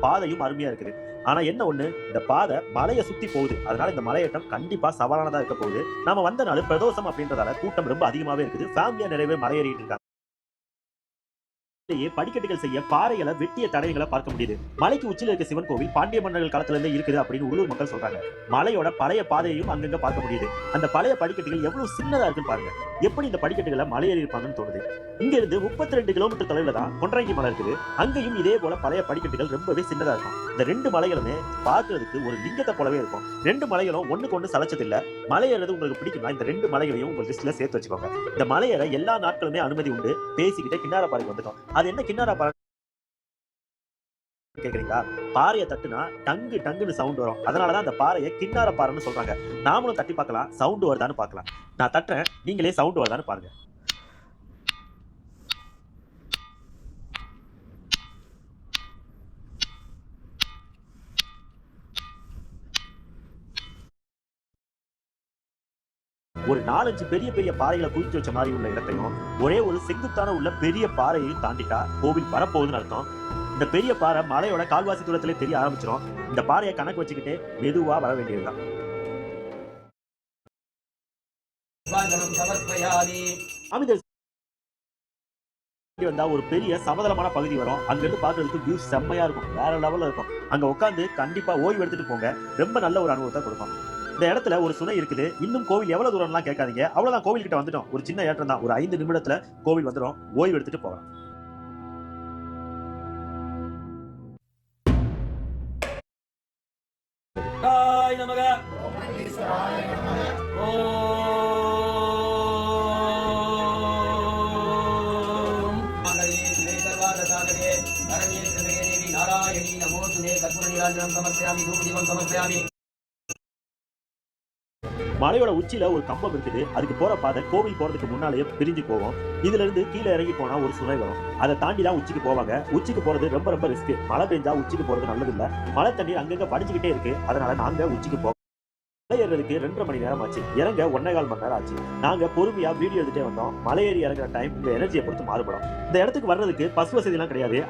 பாதையும் அருமையா இருக்குது. ஆனா என்ன ஒண்ணு இந்த பாதை மலையை சுத்தி போகுது. அதனால இந்த மலையேற்றம் கண்டிப்பா சவாலானதா இருக்க போகுது. நாம வந்த நாள் பிரதோஷம் அப்படின்றதால கூட்டம் ரொம்ப அதிகமாவே இருக்குது. ஃபேமிலியா நிறைய பேர் மலையேறிட்டு இருக்காங்க. இடையே படிக்கட்டுகள் செய்ய பாறைகளை வெட்டிய தடயங்களை பார்க்க முடியுது. மலைக்கு உச்சியில் இருக்க சிவன் கோவில் பாண்டிய மன்னர்கள் காலத்துல இருந்து இருக்குது அப்படின்னு உள்ளூர் மக்கள் சொல்றாங்க. மலையோட பழைய பாதையையும் அங்கங்க பார்க்க முடியுது. அந்த பழைய படிக்கட்டுகள் எவ்வளவு சின்னதா இருக்குன்னு பாருங்க. எப்படி இந்த படிக்கட்டுகளை மலையேறி இருப்பாங்கன்னு தோணுது. இங்க இருந்து முப்பத்தி ரெண்டு கிலோமீட்டர் தொலைவில் தான் கொன்றாங்கி மலை இருக்குது. அங்கேயும் இதே போல பழைய படிக்கட்டுகள் ரொம்பவே சின்னதா இருக்கும். இந்த ரெண்டு மலைகளுமே பார்க்கறதுக்கு ஒரு லிங்கத்தை போலவே இருக்கும். ரெண்டு மலைகளும் ஒண்ணுக்கு ஒண்ணு சளைச்சது இல்ல. மலையேறது உங்களுக்கு பிடிக்கும்னா இந்த ரெண்டு மலைகளையும் உங்க லிஸ்ட்ல சேர்த்து வச்சுக்கோங்க. இந்த மலையேற எல்லா நாட்களுமே அனுமதி உண்டு. பேசிக்கிட்டே கிண்ணார பாறைக்கு வந்துட்டோம். அது என்ன கிண்ணாரா பாறை கேக்குறீங்களா? பாறையை தட்டுனா டங்கு டங்குன்னு சவுண்ட் வரும். அதனாலதான் அந்த பாறையை கிண்ணார பாறைன்னு சொல்றாங்க. நாமளும் தட்டி பார்க்கலாம் சவுண்ட் வருதான்னு பார்க்கலாம். நான் தட்டுறேன் நீங்களே சவுண்ட் வருதான்னு பாருங்க. ஒரு நாலஞ்சு பெரிய பெரிய பாறைகளை குவிச்சு வச்ச மாதிரி உள்ள இடத்தையும் ஒரே ஒரு செங்குத்தான உள்ள பெரிய பாறையையும் தாண்டிட்டா கோவில் வரப்போகுதுன்னு அர்த்தம். இந்த பெரிய பாறை மலையோட கால்வாசி தூரத்திலே தெரிய ஆரம்பிச்சிடும் இந்த பாறையை கணக்கு வச்சுக்கிட்டே மெதுவா வர வேண்டியதுதான். அமிதர் வந்தா ஒரு பெரிய சமதளமான பகுதி வரும். அங்க இருந்து பாக்குறதுக்கு வியூ செம்மையா இருக்கும். வேற லெவல்ல இருக்கும். அங்க உட்காந்து கண்டிப்பா ஓய்வு எடுத்துட்டு போங்க. ரொம்ப நல்ல ஒரு அனுபவத்தை கொடுக்கும். இந்த இடத்துல ஒரு சுனை இருக்குது. இன்னும் கோவில் எவ்வளவு தூரம்லாம் கேட்காதீங்க. அவ்வளவுதான் கோவில் கிட்ட வந்துட்டோம். ஒரு சின்ன ஏற்றம் தான். ஒரு ஐந்து நிமிடத்துல கோவில் வந்துடும் ஓய்வு எடுத்துட்டு போகலாம். நாராயணி. நமோ ஓம் கற்பூர சமர்ப்பயாமி. சமர்ப்பயாமி. மலையோட உச்சியில ஒரு கம்பம் இருக்குது. அதுக்கு போற பாதை கோவில் போறதுக்கு முன்னாலேயே பிரிஞ்சு போகும். இதுல இருந்து கீழே இறங்கி போனா ஒரு சுனை வரும். அதை தாண்டி தான் உச்சிக்கு போவாங்க. உச்சிக்கு போறது ரொம்ப ரொம்ப ரிஸ்க் மழை பெஞ்சா உச்சிக்கு போறது நல்லது இல்ல மழை தண்ணீர் அங்கங்க படிச்சுக்கிட்டே இருக்கு. அதனால நாங்க உச்சிக்கு போவோம் மலை ஏறதுக்கு ரெண்டரை மணி நேரம் ஆச்சு. இறங்க ஒன்னே கால் மணி நேரம் ஆச்சு. நாங்க பொறுமையா வீடியோ எடுத்துட்டே வந்தோம். மலை ஏறி இறங்குற டைம் இந்த எனர்ஜியை பொறுத்து மாறுபடும். இந்த இடத்துக்கு வர்றதுக்கு பஸ் வசதி எல்லாம் கிடையாது.